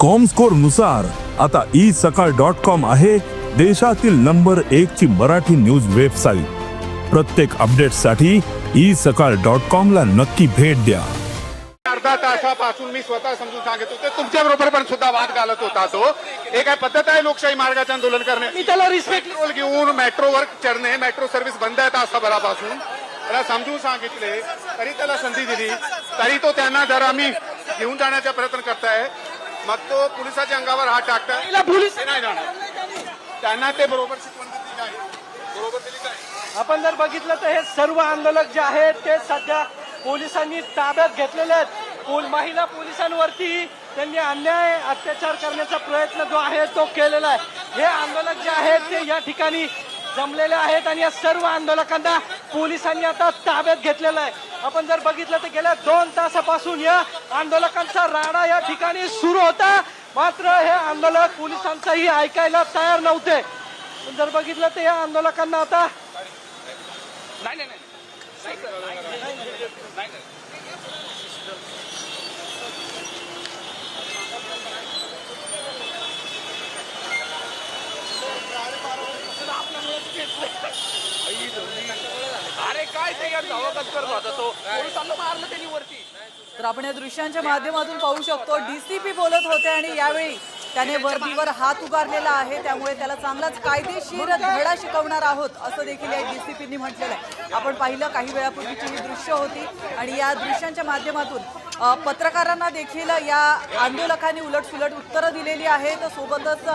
कॉमस्कोरनुसार आता ई सकाळ dot com आहे देशातील नंबर एक ची मराठी न्यूज वेबसाईट प्रत्येक अपडेटसाठी ई सकाळ डॉट कॉम ला नक्की भेट द्या. अर्धा तासापासून मी स्वतः समजून सांगत होते. तुमच्या बरोबर पण सुद्धा वाद घालत होता तो. हे काय पद्धत आहे लोकशाही मार्गाचे आंदोलन करणे? मी त्याला रिस्पेक्ट घेऊन मेट्रोवर चढणे मेट्रो सर्व्हिस बंद आहे तासाभरापासून. त्याला समजून सांगितले तरी त्याला संधी दिली. तरी तो त्यांना जर आम्ही घेऊन जाण्याचा प्रयत्न करताय मग तो पोलिसाच्या अंगावर हात पहिला पोलीस- नाही जाणार. त्यांना ते बरोबर शिकवण दिली नाही. बरोबर दिली नाही. आपण जर बघितलं तर हे सर्व आंदोलक जे आहेत ते सध्या पोलिसांनी ताब्यात घेतलेले आहेत. पोल महिला पोलिसांवरती त्यांनी अन्याय अत्याचार करण्याचा प्रयत्न जो आहे तो केलेला आहे. हे आंदोलक जे आहेत ते या ठिकाणी जमलेले आहेत आणि या सर्व आंदोलकांना पोलिसांनी आता ताब्यात घेतलेलं आहे. आपण जर बघितलं तर गेल्या दोन तासापासून या आंदोलकांचा राडा या ठिकाणी सुरू होता. मात्र हे आंदोलक पोलिसांचाही ऐकायला तयार नव्हते. पण जर बघितलं तर या आंदोलकांना आता अरे काय ते यार तो मारलं त्यांनी वरती. तर आपण या दृश्यांच्या माध्यमातून पाहू शकतो डीसीपी बोलत होते आणि यावेळी त्याने वर्दीवर हात उगारलेला आहे. त्यामुळे त्याला चांगलाच कायदेशीर धडा शिकवणार आहोत असं देखील या डीसीपींनी म्हटलेलं आहे. आपण पाहिलं काही वेळापूर्वीची ही दृश्य होती आणि या दृश्यांच्या माध्यमातून पत्रकारांना देखील या आंदोलकांनी उलटसुलट उत्तरं दिलेली आहेत. सोबतच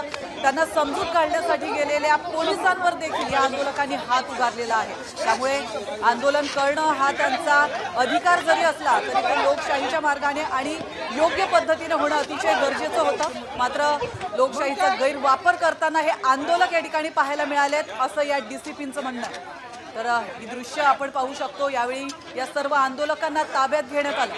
त्यांना समजूत काढण्यासाठी गेलेल्या पोलिसांवर देखील या आंदोलकांनी हात उगारलेला आहे. त्यामुळे आंदोलन करणं हा त्यांचा अधिकार जरी असला तरी ते लोकशाहीच्या मार्गाने आणि योग्य पद्धतीने होणं अतिशय गरजेचं होतं. मात्र लोकशाहीचा गैरवापर करताना हे आंदोलक या ठिकाणी पाहायला मिळालेत असं या डीसीपींचं म्हणणं आहे. तर ही दृश्य आपण पाहू शकतो. यावेळी या सर्व आंदोलकांना ताब्यात घेण्यात आलं.